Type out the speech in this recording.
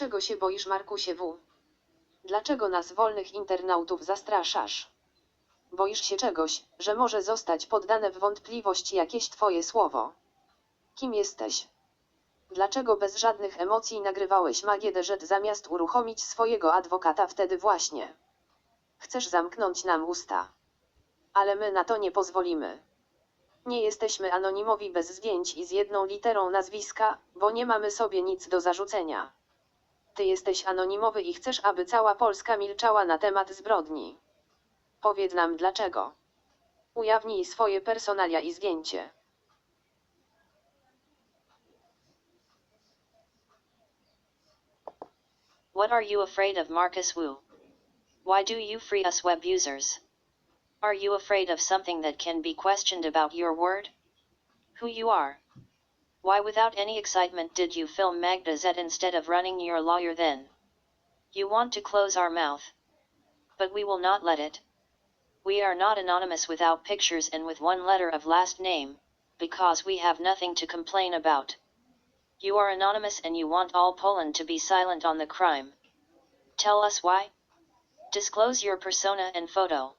Czego się boisz, Markusie W? Dlaczego nas wolnych internautów zastraszasz? Boisz się czegoś, że może zostać poddane w wątpliwość jakieś twoje słowo. Kim jesteś? Dlaczego bez żadnych emocji nagrywałeś magię DZ zamiast uruchomić swojego adwokata wtedy właśnie? Chcesz zamknąć nam usta. Ale my na to nie pozwolimy. Nie jesteśmy anonimowi bez zdjęć i z jedną literą nazwiska, bo nie mamy sobie nic do zarzucenia. Ty jesteś anonimowy i chcesz, aby cała Polska milczała na temat zbrodni. Powiedz nam dlaczego. Ujawnij swoje personalia i zdjęcie. What are you afraid of, Marcus Wu? Why do you free us web users? Are you afraid of something that can be questioned about your word? Who you are? Why, without any excitement, did you film Magda Z instead of running your lawyer then? You want to close our mouth. But we will not let it. We are not anonymous without pictures and with one letter of last name, because we have nothing to complain about. You are anonymous and you want all Poland to be silent on the crime. Tell us why? Disclose your persona and photo.